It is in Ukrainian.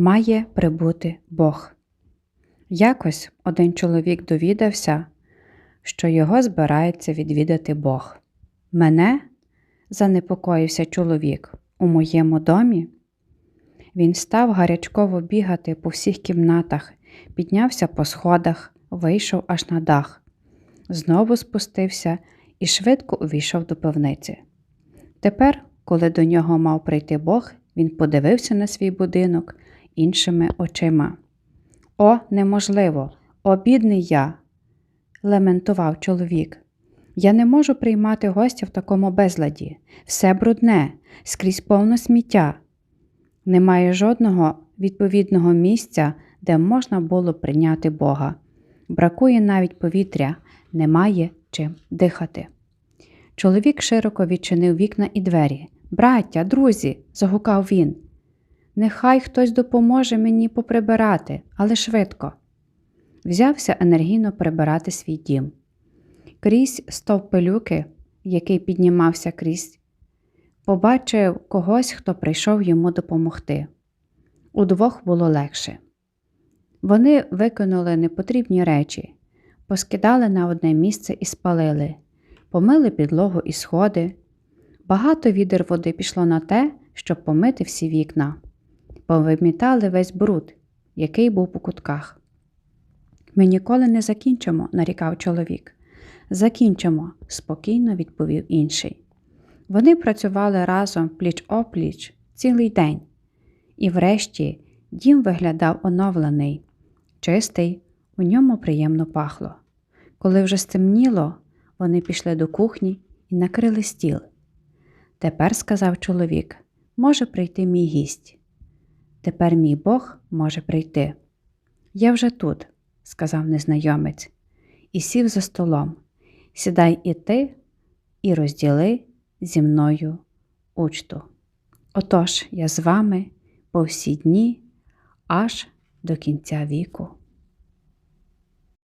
має прибути Бог. Якось один чоловік довідався, що його збирається відвідати Бог. Мене занепокоївся чоловік у моєму домі. Він став гарячково бігати по всіх кімнатах, піднявся по сходах, вийшов аж на дах, знову спустився і швидко увійшов до пивниці. Тепер, коли до нього мав прийти Бог, він подивився на свій будинок іншими очима. О, неможливо, о, бідний я, лементував чоловік. Я не можу приймати гостя в такому безладі. Все брудне, скрізь повно сміття. Немає жодного відповідного місця, де можна було прийняти Бога. Бракує навіть повітря, немає чим дихати. Чоловік широко відчинив вікна і двері. Браття, друзі, загукав він. Нехай хтось допоможе мені поприбирати, але швидко. Взявся енергійно прибирати свій дім. Крізь стовп пилюки, який піднімався крізь, побачив когось, хто прийшов йому допомогти. Удвох було легше. Вони викинули непотрібні речі, поскидали на одне місце і спалили, помили підлогу і сходи. Багато відер води пішло на те, щоб помити всі вікна, повимітали весь бруд, який був по кутках. Ми ніколи не закінчимо, нарікав чоловік. Закінчимо, спокійно відповів інший. Вони працювали разом пліч опліч цілий день, і врешті дім виглядав оновлений, чистий, у ньому приємно пахло. Коли вже стемніло, вони пішли до кухні і накрили стіл. Тепер, сказав чоловік, може прийти мій гість. Тепер мій Бог може прийти. Я вже тут, сказав незнайомець, і сів за столом. Сідай і ти, і розділи зі мною учту. Отож я з вами по всі дні аж до кінця віку.